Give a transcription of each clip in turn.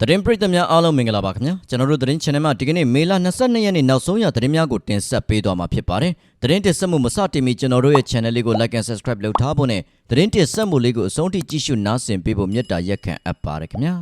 သတင်းပရိသတ်များအားလုံးမင်္ဂလာပါခင်ဗျာကျွန်တော်တို့သတင်း channel မှာဒီကနေ့မေလ22ရက်နေ့နောက်ဆုံးရသတင်းများကိုတင်ဆက်ပေးသွားမှာဖြစ်ပါတယ်သတင်းတင်ဆက်မှုမစတင်မီကျွန်တော်တို့ရဲ့ channel လေးကို like and subscribe လုပ်ထားဖို့နဲ့သတင်းတင်ဆက်မှုလေးကိုအဆုံးထိကြည့်ရှုနားဆင်ပေးဖို့မြတ်တာရက်ခံအပ်ပါတယ်ခင်ဗျာ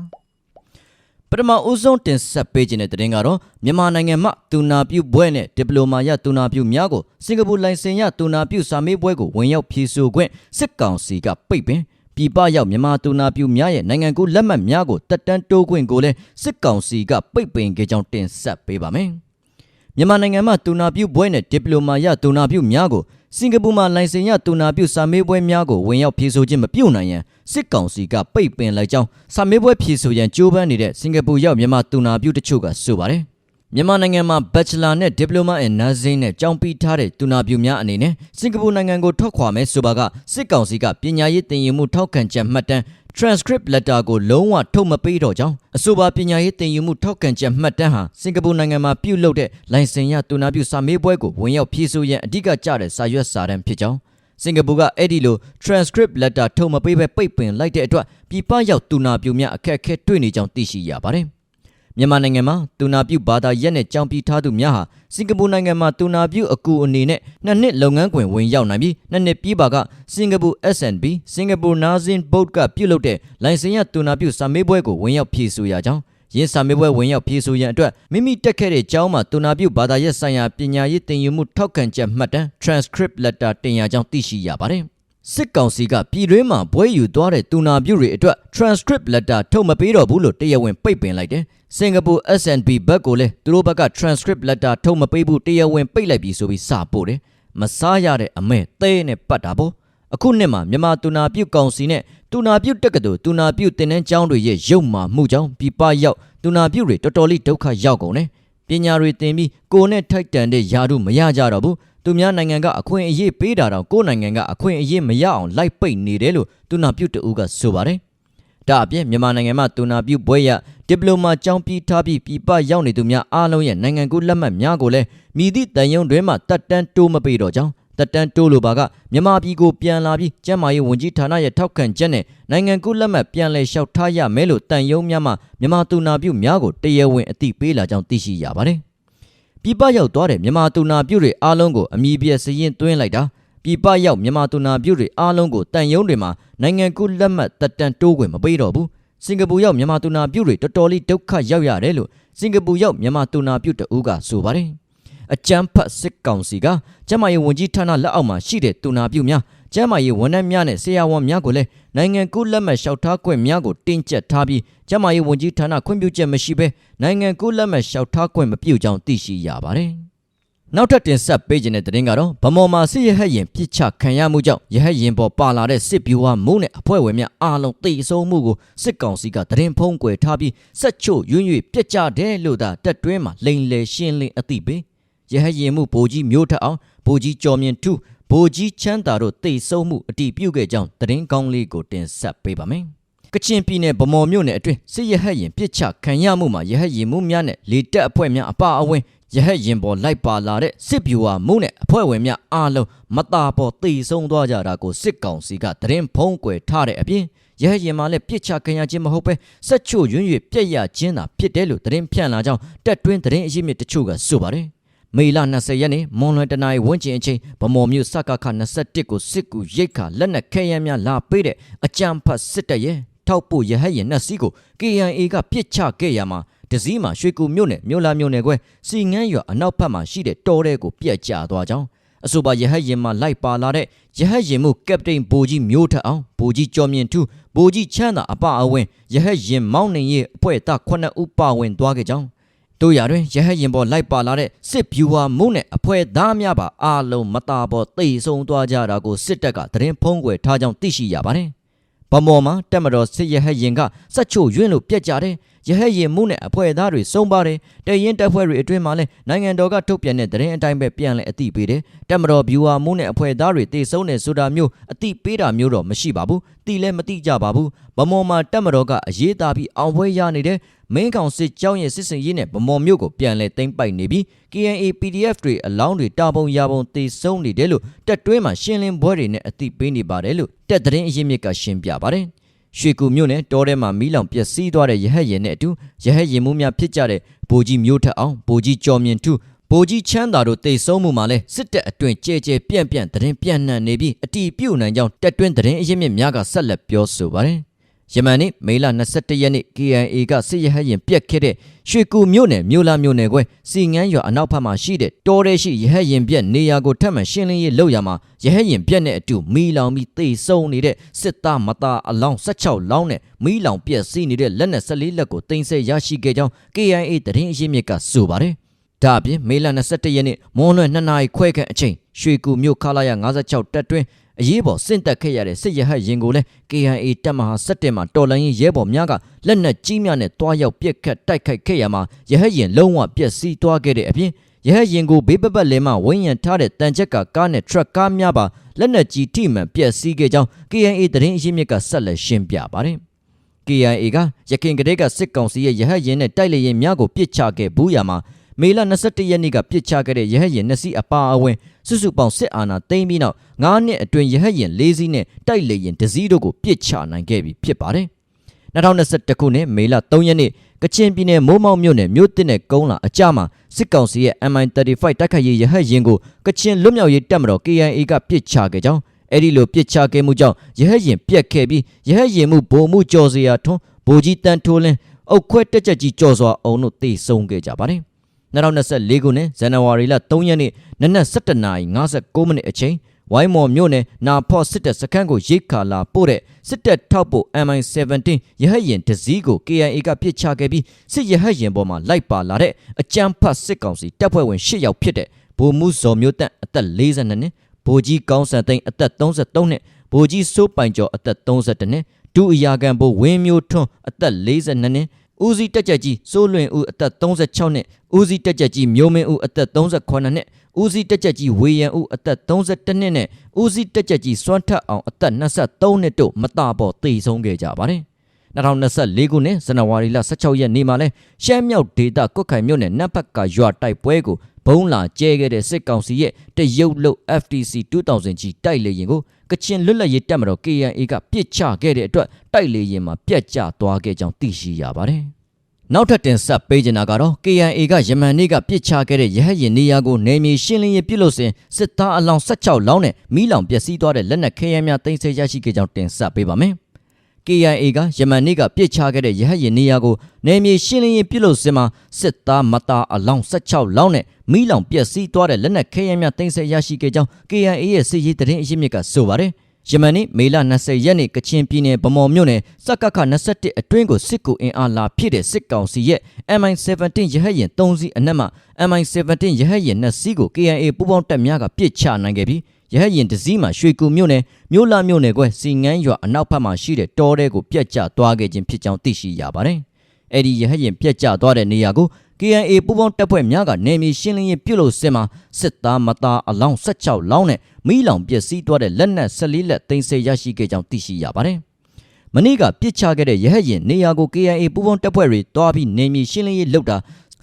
ပထမဦးဆုံးတင်ဆက်ပေးခြင်းတဲ့သတင်းကတော့မြန်မာနိုင်ငံမှာတူနာပြုဘွဲ့နဲ့ဒီပလိုမာရတူနာပြုများကိုစင်ကာပူလိုင်စင်ရတူနာပြုစာမေးပွဲကိုဝင်ရောက်ဖြေဆိုခွင့်စစ်ကောင်စီကပိတ်ပင် ပြည်ပရောက်မြန်မာတူနာပြုများရဲ့နိုင်ငံကူးလက်မှတ်များကိုတက်တန်းတိုးခွင့်ကိုလည်းစစ်ကောင်စီကပိတ်ပင်ခဲ့ကြောင်းတင်ဆက်ပေးပါမယ်။မြန်မာနိုင်ငံမှာတူနာပြုဘွဲနဲ့ဒီပလိုမာရတူနာပြုများကိုစင်ကာပူမှာလိုင်စင်ရတူနာပြုစာမေးပွဲများကိုဝင်ရောက်ဖြေဆိုခြင်းမပြုနိုင်ရန်စစ်ကောင်စီကပိတ်ပင်လိုက်ကြောင်းစာမေးပွဲဖြေဆိုရန်ကြိုးပမ်းနေတဲ့စင်ကာပူရောက်မြန်မာတူနာပြုတချို့ကဆိုပါတယ်။ မြန်မာနိုင်ငံမှာ Bachelor နဲ့ Diploma in Nursing နဲ့ကျောင်းပြီးထားတဲ့တူနာပြုများအနေနဲ့စင်ကာပူနိုင်ငံကိုထွက်ခွာမယ်ဆိုပါကစစ်ကောင်စီကပညာရေးသင်ယူမှုထောက်ခံချက်မှတ်တမ်း transcript letter ကိုလုံးဝထုတ်မပေးတော့ကြောင်းအဆိုပါပညာရေးသင်ယူမှုထောက်ခံချက်မှတ်တမ်းဟာစင်ကာပူနိုင်ငံမှာပြုလုပ်တဲ့လိုင်စင်ရတူနာပြုစာမေးပွဲကိုဝင်ရောက်ဖြည့်ဆို့ရန်အဓိကကျတဲ့စာရွက်စာတမ်းဖြစ်ကြောင်းစင်ကာပူကအဲ့ဒီလို transcript letter ထုတ်မပေးဘဲပိတ်ပင်လိုက်တဲ့အတွက်ပြည်ပရောက်တူနာပြုများအခက်အခဲတွေ့နေကြောင်းသိရှိရပါတယ်။ မြန်မာနိုင်ငံမှာတူနာပြုဘာသာရက်နဲ့ကြောင်းပြီးထားသူများဟာစင်ကာပူနိုင်ငံမှာတူနာပြုအကူအနေနဲ့နှစ်နှစ်လုပ်ငန်းခွင်ဝင်ရောက်နိုင်ပြီးနှစ်နှစ်ပြီးပါကစင်ကာပူ SNB စင်ကာပူ Nursing Board ကပြုလုပ်တဲ့လိုင်စင်ရတူနာပြုစာမေးပွဲကိုဝင်ရောက်ဖြေဆိုရကြောင်းရင်းစာမေးပွဲဝင်ရောက်ဖြေဆိုရန်အတွက်မိမိတက်ခဲ့တဲ့ကျောင်းမှာတူနာပြုဘာသာရက်ဆိုင်ရာပညာရေးသင်ယူမှုထောက်ခံချက်မှတ်တမ်း transcript letter တင်ရကြောင်းသိရှိရပါတယ်။စစ်ကောင်စီကပြည်တွင်းမှာဘွဲယူသွားတဲ့တူနာပြုတွေအတွက် transcript letter ထုတ်မပေးတော့ဘူးလို့တရားဝင်ပိတ်ပင်လိုက်တယ်။ စင်ကာပူ SNB ဘက်ကိုလည်းသူတို့ဘက်က transcript letter ထုတ်မပေးဘူးတရားဝင်ပိတ်လိုက်ပြီဆိုပြီးစာပို့တယ်။မစားရတဲ့အမဲသဲနဲ့ပတ်တာပေါ့။အခုနှစ်မှာမြန်မာတူနာပြုကောင်စီနဲ့တူနာပြုတက္ကသိုလ်တူနာပြုတင်နန်းကျောင်းတွေရဲ့ရုပ်မာမှုကြောင့်ပြပရောက်တူနာပြုတွေတော်တော်လေးဒုက္ခရောက်ကုန်တယ်။ပညာတွေသင်ပြီးကိုယ်နဲ့ထိုက်တန်တဲ့ယာတုမရကြတော့ဘူး။သူများနိုင်ငံကအခွင့်အရေးပေးတာတော့ကိုယ့်နိုင်ငံကအခွင့်အရေးမရအောင်လိုက်ပိတ်နေတယ်လို့တူနာပြုတအူးကဆိုပါတယ်။ ဒါအပြင်မြန်မာနိုင်ငံမှာတူနာပြုဘွဲရဒီပလိုမာကျောင်းပြီးထားပြီးပြည်ပရောက်နေသူများအားလုံးရဲ့နိုင်ငံကူးလက်မှတ်များကိုလည်းမိသည့်တန်ယုံတွင်မှတက်တန်းတိုးမပေးတော့ကြောင်းတက်တန်းတိုးလိုပါကမြန်မာပြည်ကိုပြန်လာပြီးကျန်းမာရေးဝန်ကြီးဌာနရဲ့ထောက်ခံချက်နဲ့နိုင်ငံကူးလက်မှတ်ပြန်လည်လျှောက်ထားရမယ်လို့တန်ယုံများမှမြန်မာတူနာပြုများကိုတရားဝင်အသိပေးလာကြောင်းသိရှိရပါတယ်။ပြည်ပရောက်သွားတဲ့မြန်မာတူနာပြုတွေအားလုံးကိုအမည်ပြစရင်သွင်းလိုက်တာ ပြည်ပရောက်မြန်မာတူနာပြုတွေအားလုံးကိုတန်ယုံတွေမှာနိုင်ငံကူးလက်မှတ်တက်တန်တိုးခွင့်မပေးတော့ဘူးစင်ကာပူရောက်မြန်မာတူနာပြုတွေတော်တော်လေးဒုက္ခရောက်ရတယ်လို့စင်ကာပူရောက်မြန်မာတူနာပြုတအူးကဆိုပါတယ်အကြမ်းဖက်စစ်ကောင်စီကကျန်းမာရေးဝန်ကြီးဌာနလက်အောက်မှာရှိတဲ့တူနာပြုများကျန်းမာရေးဝန်ထမ်းများနဲ့ဆရာဝန်များကိုလည်းနိုင်ငံကူးလက်မှတ်လျှောက်ထားခွင့်များကိုတင်းကျပ်ထားပြီးကျန်းမာရေးဝန်ကြီးဌာနခွင့်ပြုချက်မရှိဘဲနိုင်ငံကူးလက်မှတ်လျှောက်ထားခွင့်မပြုကြောင်းသိရှိရပါတယ်။ နောက်ထပ်တင်ဆက်ပေးခြင်းတဲ့သတင်းကတော့ဗမော်မှာစစ်ရဟတ်ရင်ပြစ်ချခံရမှုကြောင့်ရဟတ်ရင်ပေါ်ပါလာတဲ့စစ်ဗျူဟာမိုးနဲ့အဖွဲ့ဝင်များအားလုံးတိတ်ဆုံးမှုကိုစစ်ကောင်စီကသတင်းဖုံးကွယ်ထားပြီးဆက်ချို့ရွံ့ရွ့ပြစ်ကြတယ်လို့သာတက်တွင်းမှာလိန်လေရှင်းလင်းအသိပေးရဟတ်ရင်မှုဗိုလ်ကြီးမျိုးထက်အောင်ဗိုလ်ကြီးကျော်မြင့်ထုဗိုလ်ကြီးချမ်းသာတို့တိတ်ဆုံးမှုအတိပြုခဲ့ကြောင်းသတင်းကောင်းလေးကိုတင်ဆက်ပေးပါမယ်။ကချင်ပြည်နယ်ဗမော်မြို့နယ်အတွင်းစစ်ရဟတ်ရင်ပြစ်ချခံရမှုမှာရဟတ်ရင်မှုများနဲ့လေတက်အဖွဲ့များအပအဝင် ရဟတ်ရင်ပေါ်လိုက်ပါလာတဲ့စစ်ဗျူဟာမှုနဲ့အဖွဲ့ဝင်များအားလုံးမตาပေါ်တိဆုံးသွားကြတာကိုစစ်ကောင်စီကသတင်းဖုံးကွယ်ထားတဲ့အပြင်ရဟတ်ရင်မှာလည်းပြစ်ချခံရခြင်းမဟုတ်ပဲဆက်ချို့ရွံ့ရွ့ပြက်ရခြင်းသာဖြစ်တယ်လို့သတင်းဖြန့်လာကြောင်းတက်တွင်းသတင်းအရင်းမြစ်တချို့ကဆိုပါတယ်မေလ20ရက်နေ့မွန်လွယ်တနာရီဝန်းကျင်အချိန်ဗမော်မြို့စကခ21ကိုစစ်ကူရိတ်ခါလက်နက်ခဲယမ်းများလာပေးတဲ့အကြမ်းဖက်စစ်တပ်ရဲ့ထောက်ပို့ရဟတ်ရင်နှစ်စီးကို KIA ကပြစ်ချခဲ့ရမှာ တစည်းမှာရွှေကူမြို့နယ်မြို့လာမြို့နယ်ကွဲစီငန်းရွာအနောက်ဘက်မှာရှိတဲ့တောထဲကိုပြက်ကျသွားကြောင်းအဆိုပါရဟတ်ရင်မှာလိုက်ပါလာတဲ့ရဟတ်ရင်မှုကပတိန်ဘိုကြီးမျိုးထက်အောင်ဘိုကြီးကျော်မြင့်ထူးဘိုကြီးချမ်းသာအပအဝင်ရဟတ်ရင်မောင်းနေရဲ့အဖွဲ့သား9ဦးပါဝင်သွားခဲ့ကြောင်းတို့ရတွင်ရဟတ်ရင်ပေါ်လိုက်ပါလာတဲ့စစ်ဗျူဟာမှုနဲ့အဖွဲ့သားများပါအားလုံးမတာပေါ်တိတ်ဆုံးသွားကြတာကိုစစ်တပ်ကသတင်းဖုံးကွယ်ထားကြောင်းသိရှိရပါတယ်။ ဗမော်မှာတက်မတော်စစ်ရဟတ်ရင်ကစက်ချို့ရွင့်လို့ပြက်ကြတယ်ရဟတ်ရင်မှုနဲ့အဖွဲ့သားတွေစုံပါတယ်တရင်တပ်ဖွဲ့တွေအတွင်းမှာလည်းနိုင်ငံတော်ကထုတ်ပြန်တဲ့သတင်းအတိုင်းပဲပြန်လဲအသိပေးတယ်တက်မတော်ဗျူဟာမှုနဲ့အဖွဲ့သားတွေတေဆုံးနေဆိုတာမျိုးအသိပေးတာမျိုးတော့မရှိပါဘူးတီလည်းမသိကြပါဘူးဗမော်မှာတက်မတော်ကအရေးသားပြီးအောင်ပွဲရနေတဲ့ မင်းကောင်စစ်ကြောင်းရဲ့စစ်စင်ရေးနဲ့ဗမော်မျိုးကိုပြန်လဲသိမ်းပိုက်နေပြီး KNA PDF တွေအလောင်းတွေတာပုံရာပုံတေဆုံးနေတယ်လို့တက်တွင်းမှာရှင်းလင်းပွဲတွေနဲ့အသိပေးနေပါတယ်လို့တက်သတင်းအရင်းမြစ်ကရှင်းပြပါတယ်ရွှေကူမြို့နယ်တောထဲမှာမီးလောင်ပျက်စီးသွားတဲ့ရဟတ်ရင်နဲ့အတူရဟတ်ရင်မှုများဖြစ်ကြတဲ့ဗိုလ်ကြီးမျိုးထက်အောင်ဗိုလ်ကြီးကျော်မြင့်ထုဗိုလ်ကြီးချမ်းသာတို့တိတ်ဆုံးမှုမှာလဲစစ်တပ်အတွင်ကြဲကြဲပြန့်ပြန့်သတင်းပြန့်နှံ့နေပြီးအတီးပြုတ်နိုင်ကြောင်းတက်တွင်းသတင်းအရင်းမြစ်များကဆက်လက်ပြောဆိုပါတယ် ယမန်နေ့မေလ22ရက်နေ့ KIA ကစစ်ရဟတ်ရင်ပြက်ခဲ့တဲ့ရွှေကူမြို့နယ်မြို့လာမြို့နယ်ကွဲစီငန်းရွာအနောက်ဘက်မှာရှိတဲ့တောထဲရှိရဟတ်ရင်ပြက်နေရာကိုထပ်မံရှင်းလင်းရေးလုပ်ရမှာရဟတ်ရင်ပြက်နဲ့အတူမီးလောင်ပြီးသေဆုံးနေတဲ့စစ်သားမသားအလောင်း16လောင်းနဲ့မီးလောင်ပြက်စီးနေတဲ့လက်နက်14လက်ကိုတင်ဆက်ရရှိခဲ့ကြောင်း KIA သတင်းအရင်းမြစ်ကဆိုပါတယ်ဒါအပြင်မေလ22ရက်နေ့မွန်းလွဲ2နာရီခွဲခန့်အချိန်ရွှေကူမြို့ခလာရ56တက်တွင် အရေးပေါ်ဆင့်တက်ခဲ့ရတဲ့စစ်ရဟတ်ရင်ကိုလည်း KIA တပ်မဟာ7မှာတော်လိုင်းရင်ရဲဘော်များကလက်နက်ကြီးများနဲ့တွားရောက်ပြက်ခတ်တိုက်ခိုက်ခဲ့ရမှာရဟတ်ရင်လုံးဝပျက်စီးသွားခဲ့တဲ့အပြင်ရဟတ်ရင်ကိုဘေးပပတ်လဲမှဝင်းရံထားတဲ့တန်ချက်ကကားနဲ့ထရက်ကားများပါလက်နက်ကြီးထိမှန်ပျက်စီးခဲ့ကြောင်း KIA သတင်းအရင်းမြစ်ကဆက်လက်ရှင်းပြပါတယ်။ KIA ကရခိုင်ကလေးကစစ်ကောင်စီရဲ့ရဟတ်ရင်နဲ့တိုက်လေရင်များကိုပစ်ချခဲ့ဘူးရမှာ မေလ22ရက်နေ့ကပြစ်ချခဲ့တဲ့ရဟတ်ရင်နှစ်စီးအပါအဝင်စုစုပေါင်းစစ်အာဏာသိမ်းပြီးနောက်9နှစ်အတွင်းရဟတ်ရင်၄စီးနဲ့တိုက်လေရင်တစ်စီးတို့ကိုပြစ်ချနိုင်ခဲ့ပြီဖြစ်ပါတယ်။2021ခုနှစ်မေလ3ရက်နေ့ကချင်ပြည်နယ်မိုးမောက်မြို့နယ်မြို့တစ်နဲ့ကုန်းလာအကြမှာစစ်ကောင်စီရဲ့ MI35 တိုက်ခိုက်ရေးရဟတ်ရင်ကိုကချင်လွတ်မြောက်ရေးတပ်မတော် KIA ကပြစ်ချခဲ့ကြောင်းအဲ့ဒီလိုပြစ်ချခဲ့မှုကြောင့်ရဟတ်ရင်ပြက်ခဲ့ပြီးရဟတ်ရင်မှုဗိုလ်မှုကြော်စရာထွန်းဗိုလ်ကြီးတန်ထိုးလင်းအုတ်ခွဲတက်ချက်ကြီးကြော်စွာအောင်တို့တေဆုံးခဲ့ကြပါတယ်။ 2024ခုနှစ်ဇန်နဝါရီလ3ရက်နေ့နနက်7:59မိနစ်အချိန်ဝိုင်းမော်မြို့နယ်နာဖော့စစ်တပ်စခန်းကိုရိတ်ခါလာပို့တဲ့စစ်တပ်ထောက်ပို့ MI17 ရဟတ်ရင်တစည်းကို KIA ကပြစ်ချခဲ့ပြီးစစ်ရဟတ်ရင်ပေါ်မှာလိုက်ပါလာတဲ့အကြမ်းဖက်စစ်ကောင်စီတပ်ဖွဲ့ဝင်၈ယောက်ဖြစ်တဲ့ဗိုလ်မှူးဇော်မျိုးတန့်အသက်42နှစ်ဗိုလ်ကြီးကောင်းစံသိန်းအသက်33နှစ်ဗိုလ်ကြီးစိုးပိုင်ကျော်အသက်32နှစ်ဒုအရာခံဗိုလ်ဝင်းမျိုးထွန်းအသက်42နှစ် ဦးစီးတက်ကြကြီးစိုးလွင်ဦးအသက်36နှစ်ဦးစီးတက်ကြကြီးမျိုးမင်းဦးအသက်38နှစ်ဦးစီးတက်ကြကြီးဝေယံဦးအသက်32နှစ်နဲ့ဦးစီးတက်ကြကြီးစွမ်းထက်အောင်အသက်23နှစ်တို့မတာပေါ်တည်ဆုံးခဲ့ကြပါတယ်2024ခုနှစ်ဇန်နဝါရီလ16ရက်နေ့မှာလဲရှမ်းမြောက်ဒေသကွတ်ခိုင်မြို့နယ်နတ်ဖက်ကရွာတိုက်ပွဲကို ဘုံလာကျဲခဲ့တဲ့စစ်ကောင်စီရဲ့တရုတ်လုတ် FTC 2000ကြီးတိုက်လေရင်ကိုကချင်လွတ်လပ်ရေးတပ်မတော် KNA ကပြစ်ချခဲ့တဲ့အတွက်တိုက်လေရင်မှာပြက်ကျသွားခဲ့ကြောင်းသိရှိရပါတယ်။နောက်ထပ်တင်ဆက်ပေးချင်တာကတော့ KNA ကယမန်နေ့ကပြစ်ချခဲ့တဲ့ရဟတ်ရင်နေရာကိုနေမြေရှင်းလင်းရေးပြုလုပ်စဉ်စစ်သားအလောင်း16လောင်းနဲ့မီးလောင်ပျက်စီးသွားတဲ့လက်နက်ခဲယမ်းများတင်ဆက်ရရှိခဲ့ကြောင်းတင်ဆက်ပေးပါမယ်။ KIA ကယမန်နေ့ကပြစ်ချခဲ့တဲ့ရဟတ်ရင်နေရာကိုနယ်မြေရှင်းလင်းရေးပြုလုပ်စင်မှာစစ်သားမသားအလောင်း16လောင်းနဲ့မိလောင်ပျက်စီးသွားတဲ့လက်နက်ခဲယမ်းများတင်ဆက်ရရှိခဲ့ကြောင်း KIA ရဲ့စစ်ရေးသတင်းအရင်းမြစ်ကဆိုပါတယ်။ယမန်နေ့မေလ20ရက်နေ့ကချင်ပြည်နယ်ဗမော်မြို့နယ်စက္ကခ21အတွင်းကိုစစ်ကူအင်အားလာဖြစ်တဲ့စစ်ကောင်စီရဲ့ MI17 ရဟတ်ရင်3စီးအနက်မှ MI17 ရဟတ်ရင်2စီးကို KIA ပူးပေါင်းတပ်များကပစ်ချနိုင်ခဲ့ပြီး ရဟတ်ရင်တစည်းမှာရွှေကူမြို့နယ်မြို့လာမြို့နယ်ကွယ်စီငန်းရွာအနောက်ဘက်မှာရှိတဲ့တောတဲကိုပြက်ကျသွားခဲ့ခြင်းဖြစ်ကြောင်းသိရှိရပါတယ်။အဲ့ဒီရဟတ်ရင်ပြက်ကျသွားတဲ့နေရာကို KNA ပူးပေါင်းတပ်ဖွဲ့များကနေမြေရှင်းလင်းရေးပြုလုပ်စစ်မှာစစ်သားမသားအလောင်း16လောင်းနဲ့မိလောင်ပျက်စီးသွားတဲ့လက်နက်14လက်သိမ်းဆည်းရရှိခဲ့ကြောင်းသိရှိရပါတယ်။မနေ့ကပြစ်ချခဲ့တဲ့ရဟတ်ရင်နေရာကို KNA ပူးပေါင်းတပ်ဖွဲ့တွေတွားပြီးနေမြေရှင်းလင်းရေးလုပ်တာ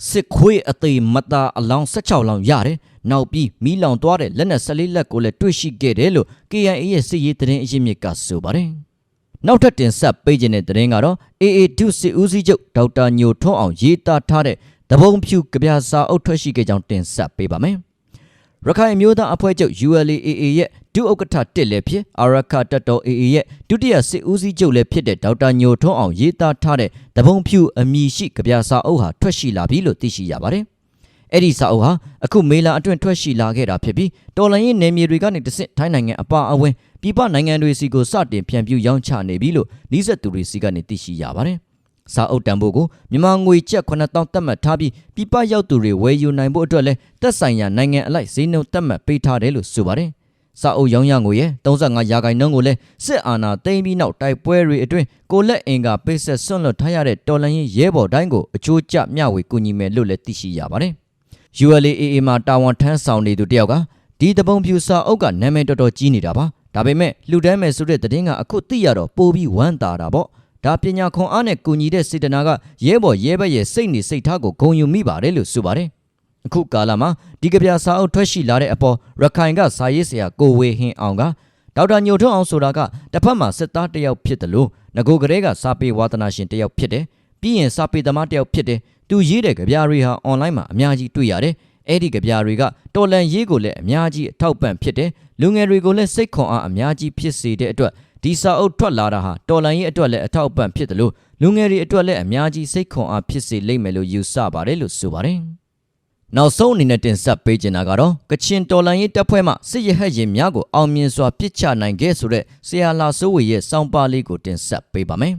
စစ်ခွေးအသေးမသားအလောင်း16လောင်းရတယ်။နောက်ပြီးမီးလောင်သွားတဲ့လက်နက်14လက်ကိုလည်းတွေ့ရှိခဲ့တယ်လို့ KNA ရဲ့စစ်ရေးသတင်းအရင်းမြစ်ကဆိုပါတယ်။နောက်ထပ်တင်ဆက်ပေးခြင်းတဲ့သတင်းကတော့ AA ဒုစစ်ဦးစီးချုပ်ဒေါက်တာညိုထွန်းအောင်ရေးသားထားတဲ့တပုံဖြူကြပြစာအုပ်ထွက်ရှိခဲ့ကြောင်းတင်ဆက်ပေးပါမယ်။ရခိုင်မျိုးသားအဖွဲ့ချုပ် ULAA ရဲ့ ဒုဥက္ကဋ္ဌတစ်လည်းဖြစ်အာရခတတော် AA ရဲ့ဒုတိယစစ်ဦးစီးချုပ်လည်းဖြစ်တဲ့ဒေါက်တာညိုထွန်းအောင်ရေးသားထားတဲ့တပုံဖြူအမည်ရှိကြပြစာအုပ်ဟာထွက်ရှိလာပြီလို့သိရှိရပါတယ်။အဲ့ဒီစာအုပ်ဟာအခုမေလာအတွင်းထွက်ရှိလာခဲ့တာဖြစ်ပြီးတော်လိုင်းရင်နယ်မြေတွေကနေတဆင့်ထိုင်းနိုင်ငံအပါအဝင်ပြည်ပနိုင်ငံတွေစီကိုစတင်ပြန်ပြူရောင်းချနေပြီလို့နှီးဆက်သူတွေစီကနေသိရှိရပါတယ်။စာအုပ်တန်ဖိုးကိုမြန်မာငွေကျပ်9000သတ်မှတ်ထားပြီးပြပရောက်သူတွေဝယ်ယူနိုင်ဖို့အတွက်လည်းသက်ဆိုင်ရာနိုင်ငံအလိုက်ဈေးနှုန်းသတ်မှတ်ပေးထားတယ်လို့ဆိုပါတယ်။ စာအုပ်ရောင်းရငွေရဲ့35ရာခိုင်နှုန်းကိုလည်းစစ်အာဏာသိမ်းပြီးနောက်တိုက်ပွဲတွေအတွင်းကိုလက်အင်ကပိတ်ဆက်ဆွန့်လွတ်ထားရတဲ့တော်လှန်ရေးရဲဘော်တိုင်းကိုအချိုးကျမျှဝေကူညီမယ်လို့လည်းသိရှိရပါတယ်။ ULAA မှာတာဝန်ထမ်းဆောင်နေသူတယောက်ကဒီတပုံဖြူစာအုပ်ကနာမည်တော်တော်ကြီးနေတာပါ။ဒါပေမဲ့လူတန်းမယ်ဆိုတဲ့သတင်းကအခုသိရတော့ပိုပြီးဝမ်းသာတာပေါ့။ဒါပညာခွန်အားနဲ့ကူညီတဲ့စေတနာကရဲဘော်ရဲဘက်ရဲ့စိတ်နေစိတ်ထားကိုဂုဏ်ယူမိပါတယ်လို့ဆိုပါတယ်။အခုကာလမှာ ဒီကဗျာစာအုပ်ထွက်ရှိလာတဲ့အပေါ်ရခိုင်ကစာရေးဆရာကိုဝေဟင်အောင်ကဒေါက်တာညိုထွန်းအောင်ဆိုတာကတစ်ဖက်မှာစစ်သားတယောက်ဖြစ်တယ်လို့ငကိုကလေးကစာပေဝါသနာရှင်တစ်ယောက်ဖြစ်တယ်ပြီးရင်စာပေသမားတစ်ယောက်ဖြစ်တယ်သူရေးတဲ့ကြပြတွေဟာအွန်လိုင်းမှာအများကြီးတွေ့ရတယ်အဲ့ဒီကြပြတွေကတော်လန်ရေးကိုလည်းအများကြီးအထောက်ပံ့ဖြစ်တယ်လူငယ်တွေကိုလည်းစိတ်ခွန်အားအများကြီးဖြစ်စေတဲ့အတွက်ဒီစာအုပ်ထွက်လာတာဟာတော်လန်ရေးအတွက်လည်းအထောက်အပံ့ဖြစ်တယ်လို့လူငယ်တွေအတွက်လည်းအများကြီးစိတ်ခွန်အားဖြစ်စေလိမ့်မယ်လို့ယူဆပါတယ်လို့ဆိုပါတယ် နောက်ဆုံးအနေနဲ့တင်ဆက်ပေးချင်တာကတော့ကချင်တော်လန်ရေးတပ်ဖွဲ့မှစစ်ရဟတ်ရင်များကိုအောင်မြင်စွာပစ်ချနိုင်ခဲ့ဆိုတဲ့ဆရာလာစိုးဝေရဲ့စောင်းပါလေးကိုတင်ဆက်ပေးပါမယ်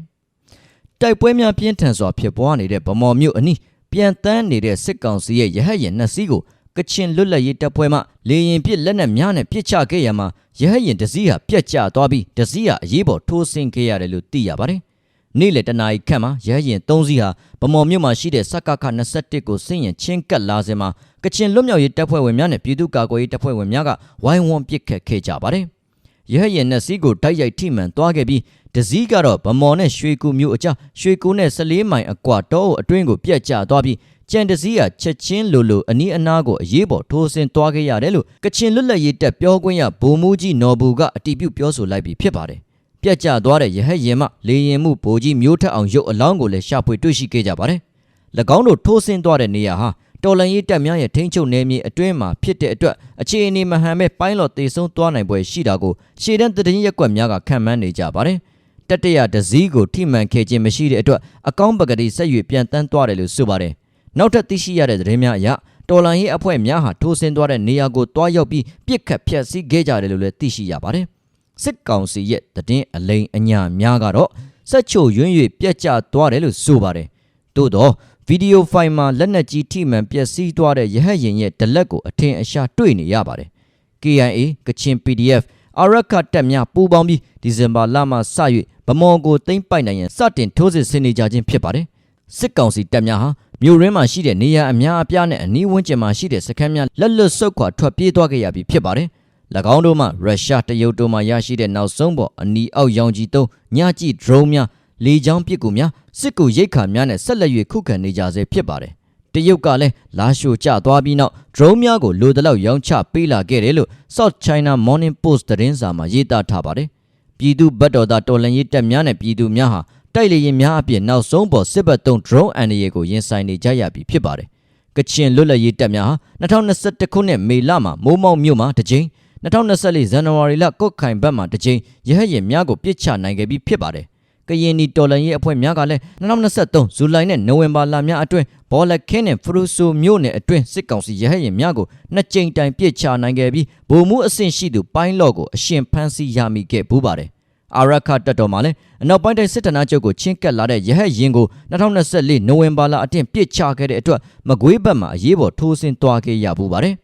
။တိုက်ပွဲများပြင်းထန်စွာဖြစ်ပွားနေတဲ့ဗမော်မြို့အနီးပြန်တန်းနေတဲ့စစ်ကောင်စီရဲ့ရဟတ်ရင်နှစ်စီးကိုကချင်လွတ်လပ်ရေးတပ်ဖွဲ့မှလေရင်ပစ်လက်နက်များနဲ့ပစ်ချခဲ့ရမှာရဟတ်ရင်တစ်စီးဟာပြက်ကျသွားပြီးတစ်စီးဟာအရေးပေါ်ထိုးဆင်းခဲ့ရတယ်လို့သိရပါတယ်။ နေ့လယ်တနာရီခန့်မှာရဟတ်ရင်၃စီးဟာဗမော်မြို့မှာရှိတဲ့စကခ21ကိုဆင်းရင်ချင်းကပ်လာစဉ်မှာကချင်လွတ်မြောက်ရေးတပ်ဖွဲ့ဝင်များနဲ့ပြည်သူ့ကာကွယ်ရေးတပ်ဖွဲ့ဝင်များကဝိုင်းဝန်းပစ်ခတ်ခဲ့ကြပါတယ်။ရဟတ်ရင်နှစ်စီးကိုတိုက်ရိုက်ထိမှန်သွားခဲ့ပြီးတစည်းကတော့ဗမော်နဲ့ရွှေကူမြို့အကြားရွှေကူနဲ့14မိုင်အကွာတောအုပ်အတွင်းကိုပြက်ကျသွားပြီးကြံတစည်းကချက်ချင်းလိုလိုအနီးအနားကိုအရေးပေါ်ထိုးဆင်းသွားခဲ့ရတယ်လို့ကချင်လွတ်လပ်ရေးတပ်ပြောခွင့်ရဗိုလ်မှူးကြီးနော်ဘူကအတည်ပြုပြောဆိုလိုက်ပြီးဖြစ်ပါတယ်။ ပြက်ကျသွားတဲ့ရဟတ်ရင်မှလေရင်မှုဗိုလ်ကြီးမျိုးထက်အောင်ရုပ်အလောင်းကိုလည်းရှာဖွေတွေ့ရှိခဲ့ကြပါတယ်။၎င်းတို့ထိုးဆင်းသွားတဲ့နေရာဟာတော်လန်ရေးတပ်များရဲ့ထိန်းချုပ်နယ်မြေအတွင်းမှာဖြစ်တဲ့အတွက်အခြေအနေမဟန်မဲ့ပိုင်းလော်တေဆုံးသွားနိုင်ပွဲရှိတာကိုရှေ့တန်းသတင်းရက်ကွက်များကခံမှန်းနေကြပါတယ်။တတရဒစည်းကိုထိမှန်ခဲ့ခြင်းမရှိတဲ့အတွက်အကောင့်ပကတိဆက်၍ပြန်တန်းသွားတယ်လို့ဆိုပါတယ်။နောက်ထပ်သိရှိရတဲ့သတင်းများအရတော်လန်ရေးအဖွဲ့များဟာထိုးဆင်းသွားတဲ့နေရာကိုတွားရောက်ပြီးပြစ်ခတ်ဖျက်ဆီးခဲ့ကြတယ်လို့လည်းသိရှိရပါတယ်။ စစ်ကောင်စီရဲ့သတင်းအလိမ်အညာများကတော့စက်ချိုရွံ့၍ပြက်ကျသွားတယ်လို့ဆိုပါတယ်။သို့တော့ဗီဒီယိုဖိုင်မှာလက်နက်ကြီးထိမှန်ပျက်စီးသွားတဲ့ရဟတ်ရင်ရဲ့ဒလက်ကိုအထင်အရှားတွေ့နေရပါတယ်။ KIA ကချင် PDF အရခတ်တပ်များပူးပေါင်းပြီးဒီဇင်ဘာလမှစ၍ဗမော်ကိုသိမ်းပိုက်နိုင်ရန်စတင်ထိုးစစ်ဆင်နေကြခြင်းဖြစ်ပါတယ်။စစ်ကောင်စီတပ်များဟာမြို့ရင်းမှာရှိတဲ့နေရာအများအပြားနဲ့အနီးဝန်းကျင်မှာရှိတဲ့စခန်းများလက်လွတ်ဆုတ်ခွာထွက်ပြေးသွားခဲ့ရပြီဖြစ်ပါတယ်။၎ င်းတို့မှရုရှားတရုတ်တို့မှရရှိတဲ့နောက်ဆုံးပေါ်အနီအောက်ရောင်ကြီးသုံးညကြည့် drone များလေကြောင်းပစ်ကူများစစ်ကူရိတ်ခါများနဲ့ဆက်လက်၍ခုခံနေကြဆဲဖြစ်ပါတယ်။တရုတ်ကလည်းလာရှိုကျသွားပြီးနောက် drone များကိုလိုတလောက်ရောင်းချပေးလာခဲ့တယ်လို့ South China Morning Post သတင်းစာမှာရေးသားထားပါတယ်။ပြည်သူဗတ်တော်သားတော်လန်ရေးတပ်များနဲ့ပြည်သူများဟာတိုက်လေရင်များအပြင်နောက်ဆုံးပေါ်စစ်ဘက်သုံး drone အန်ဒီယေကိုရင်ဆိုင်နေကြရပြီဖြစ်ပါတယ်။ကချင်လွတ်လပ်ရေးတပ်များဟာ2021ခုနှစ်မေလမှာမိုးမောက်မြို့မှာတစ်ကြိမ် 2024ဇန်နဝါရီလကုတ်ခိုင်ဘက်မှာတစ်ကြိမ်ရဟတ်ရင်များကိုပစ်ချနိုင်ခဲ့ပြီးဖြစ်ပါတယ်။ကရင်နီတော်လန်ရေးအဖွဲ့များကလည်း2023ဇူလိုင်နဲ့နိုဝင်ဘာလများအတွင်းဘောလခင်းနဲ့ဖရူဆိုမြို့နယ်အတွင်းစစ်ကောင်စီရဟတ်ရင်များကိုနှစ်ကြိမ်တိုင်ပစ်ချနိုင်ခဲ့ပြီးဗိုလ်မှူးအဆင့်ရှိသူပိုင်းလော့ကိုအရှင်ဖမ်းဆီးရမိခဲ့ဘူးပါတယ်။အာရခတက်တော်မှာလည်းအနောက်ပိုင်းတိုင်းစစ်တပ်နာချုပ်ကိုချင်းကပ်လာတဲ့ရဟတ်ရင်ကို2024နိုဝင်ဘာလအတင်ပစ်ချခဲ့တဲ့အတွက်မကွေးဘက်မှာအရေးပေါ်ထိုးဆင်းသွားခဲ့ရပူပါတယ်။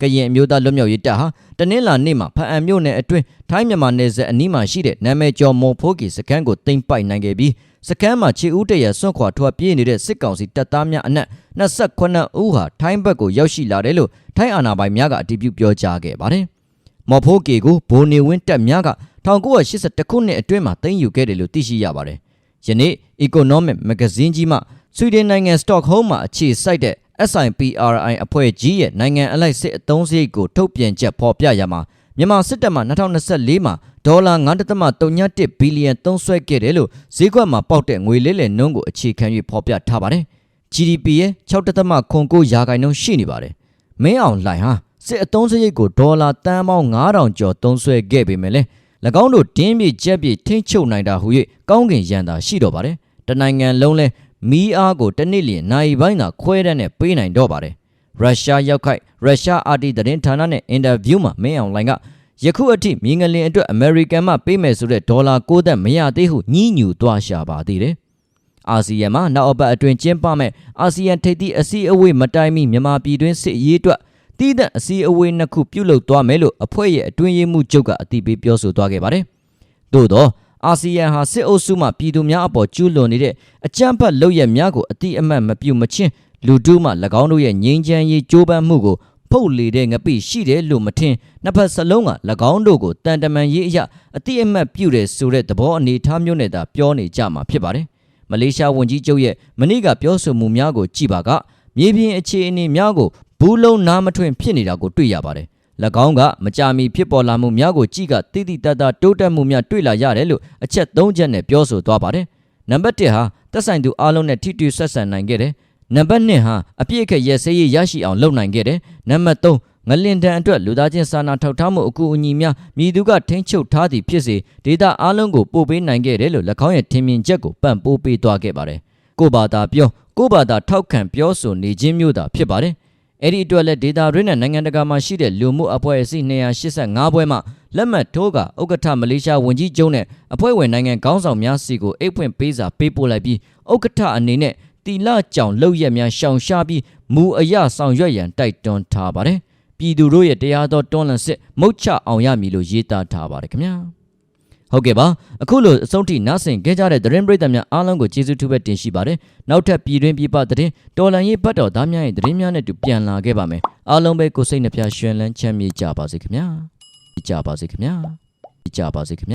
ကရင်အမျိုးသားလွတ်မြောက်ရေးတပ်ဟာတနင်္လာနေ့မှာဖအံမြို့နယ်အတွင်းထိုင်းမြန်မာနယ်စပ်အနီးမှာရှိတဲ့နာမည်ကျော်မွန်ဖိုးကီစခန်းကိုတင်ပိုက်နိုင်ခဲ့ပြီးစခန်းမှာခြေဦးတရဆွန့်ခွာထွက်ပြေးနေတဲ့စစ်ကောင်စီတပ်သားများအနက်28ဦးဟာထိုင်းဘက်ကိုရောက်ရှိလာတယ်လို့ထိုင်းအာဏာပိုင်များကအတည်ပြုပြောကြားခဲ့ပါတယ်။မော်ဖိုးကီကိုဘိုနေဝင်းတပ်များက1982ခုနှစ်အတွင်းမှာသိမ်းယူခဲ့တယ်လို့သိရှိရပါတယ်။ယနေ့ Economic Magazine ကြီးမှဆွီဒင်နိုင်ငံ Stockholm မှာအခြေစိုက်တဲ့ SIPRI အဖွဲ့ကြီးရဲ့နိုင်ငံအလိုက်စစ်အသုံးစရိတ်ကိုထုတ်ပြန်ချက်ဖော်ပြရမှာမြန်မာစစ်တပ်မှ2024မှာဒေါ်လာ9.31ဘီလီယံသုံးစွဲခဲ့တယ်လို့ဈေးကွက်မှာပေါက်တဲ့ငွေလဲလှယ်နှုန်းကိုအခြေခံ၍ဖော်ပြထားပါတယ်။ GDP ရဲ့6.9ရာခိုင်နှုန်းရှိနေပါတယ်။မင်းအောင်လှိုင်ဟာစစ်အသုံးစရိတ်ကိုဒေါ်လာတန်ပေါင်း9000ကျော်သုံးစွဲခဲ့ပေမဲ့လည်း၎င်းတို့တင်းပြည့်ကြက်ပြည့်ထိမ့်ချုပ်နိုင်တာဟူ၍ကောင်းကင်ရန်သာရှိတော့ပါတယ်တနိုင်ငံလုံးလဲ မီးအားကိုတစ်နှစ်လျင်နိုင်ပိုင်းသာခွဲတန်းနဲ့ပေးနိုင်တော့ပါတယ်ရုရှားရောက်ခိုက်ရုရှားအာတီသတင်းဌာနနဲ့အင်တာဗျူးမှာမင်းအောင်လိုင်ကယခုအထိမြင်းငလင်အတွက်အမေရိကန်မှပေးမယ်ဆိုတဲ့ဒေါ်လာ6သန်းမရသေးဟုညှိညူသွားရှာပါသေးတယ်အာဆီယံမှာနောက်အပတ်အတွင်းကျင်းပမဲ့အာဆီယံထိပ်သီးအစည်းအဝေးမတိုင်မီမြန်မာပြည်တွင်းစစ်ရေးအတွက်တည်တဲ့အစည်းအဝေးနှစ်ခုပြုလုပ်သွားမယ်လို့အဖွဲ့ရဲ့အတွင်းရေးမှူးချုပ်ကအတည်ပြုပြောဆိုသွားခဲ့ပါတယ်။သို့သော အာဆီယံဟာစစ်အုပ်စုမှပြည်သူများအပေါ်ကျူးလွန်နေတဲ့အကြမ်းဖက်လုပ်ရများကိုအတိအမှတ်မပြုမချင်းလူတူးမှ၎င်းတို့ရဲ့ငြိမ်းချမ်းရေးကြိုးပမ်းမှုကိုဖုတ်လေတဲ့ငပိရှိတယ်လို့မထင်နှစ်ဖက်စလုံးက၎င်းတို့ကိုတန်တမန်ရေးအရာအတိအမှတ်ပြုတယ်ဆိုတဲ့သဘောအနေထားမျိုးနဲ့သာပြောနေကြမှာဖြစ်ပါတယ်။မလေးရှားဝန်ကြီးချုပ်ရဲ့မနေ့ကပြောဆိုမှုများကိုကြည်ပါကမြေပြင်အခြေအနေများကိုဘူးလုံးနားမထွင်ဖြစ်နေတာကိုတွေ့ရပါတယ်၎ င်းကမကြာမီဖြစ်ပေါ်လာမှုများကိုကြည့်ကတိတိတတ်တာတိုးတက်မှုများတွေ့လာရတယ်လို့အချက်၃ချက်နဲ့ပြောဆိုသွားပါတယ်နံပါတ်1ဟာသက်ဆိုင်သူအားလုံးနဲ့ထိတွေ့ဆက်ဆံနိုင်ခဲ့တယ်နံပါတ်2ဟာအပြည့်အခက်ရစေးရေးရရှိအောင်လုပ်နိုင်ခဲ့တယ်နံပါတ်3ငလင်တန်အတွက်လူသားချင်းစာနာထောက်ထားမှုအကူအညီများမြည်သူကထိန်းချုပ်ထားသည်ဖြစ်စေဒေတာအားလုံးကိုပို့ပေးနိုင်ခဲ့တယ်လို့၎င်းရဲ့ထင်မြင်ချက်ကိုပံ့ပိုးပေးသွားခဲ့ပါတယ်ကိုဘာသာပြောကိုဘာသာထောက်ခံပြောဆိုနေခြင်းမျိုးသာဖြစ်ပါတယ် အဲ့ဒီအတွက်လည်းဒေတာရင်းနဲ့နိုင်ငံတကာမှာရှိတဲ့လူမှုအဖွဲ့အစည်း285ဘွဲမှလက်မှတ်ထိုးကဥက္ကဋ္ဌမလေးရှားဝန်ကြီးချုပ်နဲ့အဖွဲ့ဝင်နိုင်ငံခေါင်းဆောင်များစီကိုအိတ်ဖွင့်ပေးစာပေးပို့လိုက်ပြီးဥက္ကဋ္ဌအနေနဲ့တီလကြောင်လောက်ရက်များရှောင်ရှားပြီးမူအရဆောင်ရွက်ရန်တိုက်တွန်းထားပါတယ်ပြည်သူတို့ရဲ့တရားတော်တွန်းလှန်စစ်မုတ်ချအောင်ရမည်လို့ရေးသားထားပါတယ်ခင်ဗျာ ဟုတ်ကဲ့ပါအခုလိုအဆုံးထိနားဆင်ခဲ့ကြတဲ့သတင်းပရိသတ်များအားလုံးကိုကျေးဇူးထူးပဲတင်ရှိပါတယ်နောက်ထပ်ပြည်တွင်းပြည်ပသတင်းတော်လန်ရေးဘတ်တော်သားများရဲ့သတင်းများနဲ့တူပြန်လာခဲ့ပါမယ်အားလုံးပဲကိုယ်စိတ်နှပြရွှင်လန်းချမ်းမြေ့ကြပါစေခင်ဗျာကြပါစေခင်ဗျာကြပါစေခင်ဗျာ